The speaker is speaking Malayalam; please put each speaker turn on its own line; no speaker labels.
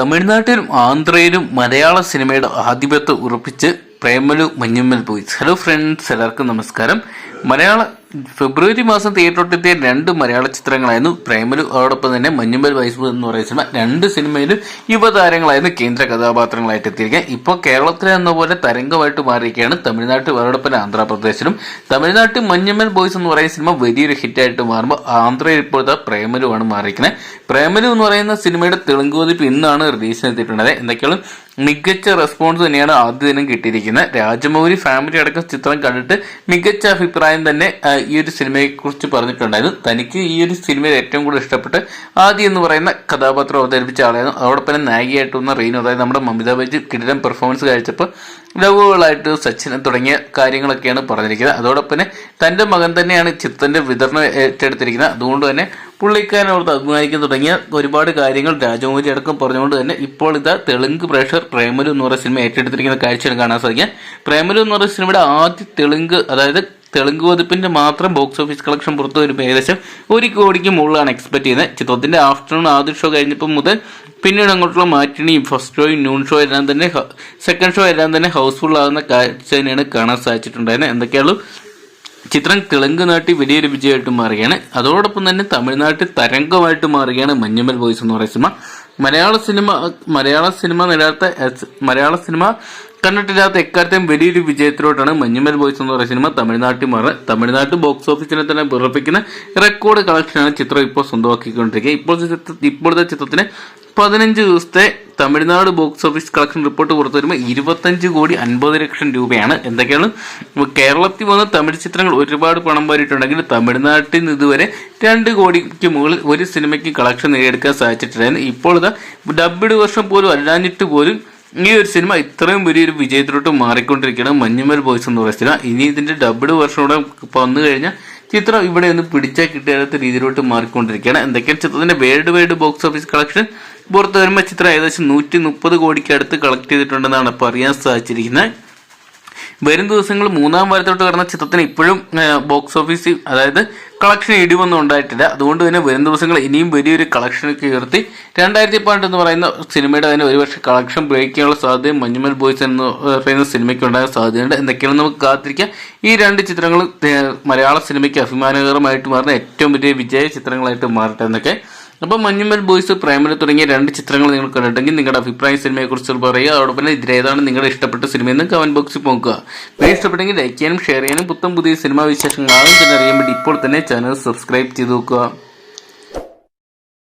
തമിഴ്നാട്ടിലും ആന്ധ്രയിലും മലയാള സിനിമയുടെ ആധിപത്യം ഉറപ്പിച്ച് Premalu Manjummel Boys hello friends എല്ലാവർക്കും നമസ്കാരം. മലയാള ഫെബ്രുവരി മാസം തിയേറ്ററിലെത്തിയ രണ്ട് മലയാള ചിത്രങ്ങളായിരുന്നു. പ്രേമലു അതോടൊപ്പം തന്നെ മഞ്ഞുമ്പൽ ബോയ്സ് എന്ന് പറയുന്ന സിനിമ. രണ്ട് സിനിമയിലും യുവതാരങ്ങളായിരുന്നു കേന്ദ്ര കഥാപാത്രങ്ങളായിട്ട് എത്തിയിരിക്കുക ഇപ്പോൾ കേരളത്തിലെ എന്ന പോലെ തരംഗമായിട്ട് മാറിയിരിക്കുകയാണ് തമിഴ്നാട്ടിൽ അതോടൊപ്പം ആന്ധ്രാപ്രദേശിലും. തമിഴ്നാട്ടിൽ മഞ്ഞുമ്മൽ ബോയ്സ് എന്ന് പറയുന്ന സിനിമ വലിയൊരു ഹിറ്റായിട്ട് മാറുമ്പോൾ ആന്ധ്രയിൽ ഇപ്പോഴത്തെ പ്രേമലുവാണ് മാറിയിരിക്കുന്നത്. പ്രേമലു എന്ന് പറയുന്ന സിനിമയുടെ തെളിങ്കുതിപ്പ് ഇന്നാണ് റിലീസിന് എത്തിയിട്ടുള്ളത്. എന്തൊക്കെയാണ്? മികച്ച റെസ്പോൺസ് തന്നെയാണ് ആദ്യ ദിനം കിട്ടിയിരിക്കുന്നത്. രാജമൗരി ഫാമിലി അടക്കം ചിത്രം കണ്ടിട്ട് മികച്ച അഭിപ്രായം തന്നെ ഈ ഒരു സിനിമയെ കുറിച്ച് പറഞ്ഞിട്ടുണ്ടായിരുന്നു. തനിക്ക് ഈ ഒരു സിനിമയിൽ ഏറ്റവും കൂടുതൽ ഇഷ്ടപ്പെട്ട് ആദ്യം എന്ന് പറയുന്ന കഥാപാത്രം അവതരിപ്പിച്ച ആളായിരുന്നു. അതോടൊപ്പം തന്നെ നായികയായിട്ട് വന്ന റീനു അതായത് നമ്മുടെ മമിത ബജ് കിടിലം പെർഫോമൻസ് കാഴ്ചപ്പോൾ ലവുകളായിട്ട് സച്ചിൻ തുടങ്ങിയ കാര്യങ്ങളൊക്കെയാണ് പറഞ്ഞിരിക്കുന്നത്. അതോടൊപ്പം തന്നെ തന്റെ മകൻ തന്നെയാണ് ചിത്രത്തിന്റെ വിതരണം ഏറ്റെടുത്തിരിക്കുന്നത്. അതുകൊണ്ട് തന്നെ പുള്ളിക്കാരനോട് അഭിമാനിക്കാൻ തുടങ്ങിയ ഒരുപാട് കാര്യങ്ങൾ രാജമൗലി അടക്കം പറഞ്ഞുകൊണ്ട് തന്നെ ഇപ്പോൾ ഇതാ തെലുങ്ക് പ്രേക്ഷകർ പ്രേമലു എന്ന് പറയുന്ന സിനിമ ഏറ്റെടുത്തിരിക്കുന്ന കാഴ്ചയാണ് കാണാൻ സാധിക്കുക പ്രേമലു എന്ന് പറയുന്ന സിനിമയുടെ ആദ്യ തെലുങ്ക് അതായത് തെലുങ്ക് പതിപ്പിന്റെ മാത്രം ബോക്സ് ഓഫീസ് കളക്ഷൻ പുറത്തു വരുമ്പോൾ ഏകദേശം ഒരു കോടിക്ക് മുകളിലാണ് എക്സ്പെക്ട് ചെയ്യുന്നത്. ചിത്രത്തിന്റെ ആഫ്റ്റർനൂൺ ആദ്യ ഷോ കഴിഞ്ഞപ്പോൾ മുതൽ പിന്നീട് അങ്ങോട്ടുള്ള മാറ്റിണിയും ഫസ്റ്റ് ഷോയും നൂൺ ഷോ എല്ലാം തന്നെ സെക്കൻഡ് ഷോ എല്ലാം തന്നെ ഹൗസ്ഫുൾ ആകുന്ന കാഴ്ച തന്നെയാണ് കാണാൻ സാധിച്ചിട്ടുണ്ടായിരുന്നത്. എന്തൊക്കെയാണ് ചിത്രം തെലുങ്ക് നാട്ടിൽ വലിയൊരു വിജയമായിട്ട് മാറുകയാണ്. അതോടൊപ്പം തന്നെ തമിഴ്നാട്ടിൽ തരംഗമായിട്ട് മാറുകയാണ് മഞ്ഞമ്മൽ ബോയ്സ് എന്ന് പറയുന്ന സിനിമ. മലയാള സിനിമ മലയാള സിനിമ നേടാത്ത മലയാള സിനിമ കണ്ടിട്ടില്ലാത്ത എക്കാലത്തെയും വലിയൊരു വിജയത്തിലോട്ടാണ് മഞ്ഞുമൽ ബോയ്സ് എന്ന് പറയുന്ന സിനിമ തമിഴ്നാട്ടിൽ മാറുന്നത്. തമിഴ്നാട്ട് ബോക്സ് ഓഫീസിനെ തന്നെ വിറപ്പിക്കുന്ന റെക്കോർഡ് കളക്ഷനാണ് ചിത്രം ഇപ്പോൾ സ്വന്തമാക്കിക്കൊണ്ടിരിക്കുക ഇപ്പോഴത്തെ ഇപ്പോഴത്തെ ചിത്രത്തിന് പതിനഞ്ച് ദിവസത്തെ Tamil Nadu box office collection report പുറത്തു വരുമ്പോൾ ഇരുപത്തഞ്ച് കോടി അൻപത് ലക്ഷം രൂപയാണ്. എന്തൊക്കെയാണ്? കേരളത്തിൽ വന്ന തമിഴ് ചിത്രങ്ങൾ ഒരുപാട് പണം പോയിട്ടുണ്ടെങ്കിൽ തമിഴ്നാട്ടിൽ നിന്ന് ഇതുവരെ രണ്ട് കോടിക്ക് മുകളിൽ ഒരു സിനിമയ്ക്ക് കളക്ഷൻ നേടിയെടുക്കാൻ സാധിച്ചിട്ടില്ലായിരുന്നു. ഇപ്പോൾ ഇതാ ഡബ്ബിഡ് വർഷം പോലും അല്ലാഞ്ഞിട്ട് പോലും ഈ ഒരു സിനിമ ഇത്രയും വലിയൊരു വിജയത്തിലോട്ട് മാറിക്കൊണ്ടിരിക്കുകയാണ് മഞ്ഞുമൽ ബോയ്സ് എന്ന് പറയുന്ന സിനിമ. ഇനി ഇതിന്റെ ഡബ്ഡ് കൂടെ വന്നു കഴിഞ്ഞാൽ ചിത്രം ഇവിടെ ഒന്ന് പിടിച്ചാൽ കിട്ടാത്ത രീതിയിലോട്ട് മാറിക്കൊണ്ടിരിക്കുകയാണ്. എന്തൊക്കെയാണ് ചിത്രത്തിന്റെ world wide box office collection? പുറത്തു വരുമ്പോൾ ചിത്രം ഏകദേശം നൂറ്റി മുപ്പത് കോടിക്ക് അടുത്ത് കളക്ട് ചെയ്തിട്ടുണ്ടെന്നാണ് ഇപ്പോൾ അറിയാൻ സാധിച്ചിരിക്കുന്നത്. വരും ദിവസങ്ങൾ മൂന്നാം വാരത്തോട്ട് കടന്ന ചിത്രത്തിന് ഇപ്പോഴും ബോക്സ് ഓഫീസിൽ അതായത് കളക്ഷൻ ഇടിവൊന്നും ഉണ്ടായിട്ടില്ല. അതുകൊണ്ട് തന്നെ വരും ദിവസങ്ങൾ ഇനിയും വലിയൊരു കളക്ഷൻ ഉയർത്തി രണ്ടായിരത്തി പണ്ട് എന്ന് പറയുന്ന സിനിമയുടെ തന്നെ ഒരുപക്ഷെ കളക്ഷൻ ബ്രേക്ക് സാധ്യത മഞ്ഞുമൽ ബോയ്സ് എന്ന് പറയുന്ന സിനിമയ്ക്ക് ഉണ്ടാകാൻ സാധ്യതയുണ്ട്. എന്തൊക്കെയാണ് നമുക്ക് കാത്തിരിക്കാം. ഈ രണ്ട് ചിത്രങ്ങളും മലയാള സിനിമയ്ക്ക് അഭിമാനകരമായിട്ട് മാറുന്ന ഏറ്റവും വലിയ വിജയ ചിത്രങ്ങളായിട്ട് മാറട്ടെ എന്നൊക്കെ അപ്പം മഞ്ഞുമൽ ബോയ്സ് പ്രേമല തുടങ്ങിയ രണ്ട് ചിത്രങ്ങൾ നിങ്ങൾ കണ്ടിട്ടുണ്ടെങ്കിൽ നിങ്ങളുടെ അഭിപ്രായ സിനിമയെക്കുറിച്ച് പറയുക. അതോടൊപ്പം തന്നെ ഇതിലേതാണ് നിങ്ങളുടെ ഇഷ്ടപ്പെട്ട സിനിമയെന്ന് കമന്റ് ബോക്സിൽ നോക്കുക. വീഡിയോ ഇഷ്ടപ്പെട്ടെങ്കിൽ ലൈക്ക് ചെയ്യാനും ഷെയർ ചെയ്യാനും പുത്തം പുതിയ സിനിമാ വിശേഷങ്ങൾ ആദ്യം തന്നെ അറിയാൻ വേണ്ടി ഇപ്പോൾ തന്നെ ചാനൽ സബ്സ്ക്രൈബ് ചെയ്ത് നോക്കുക.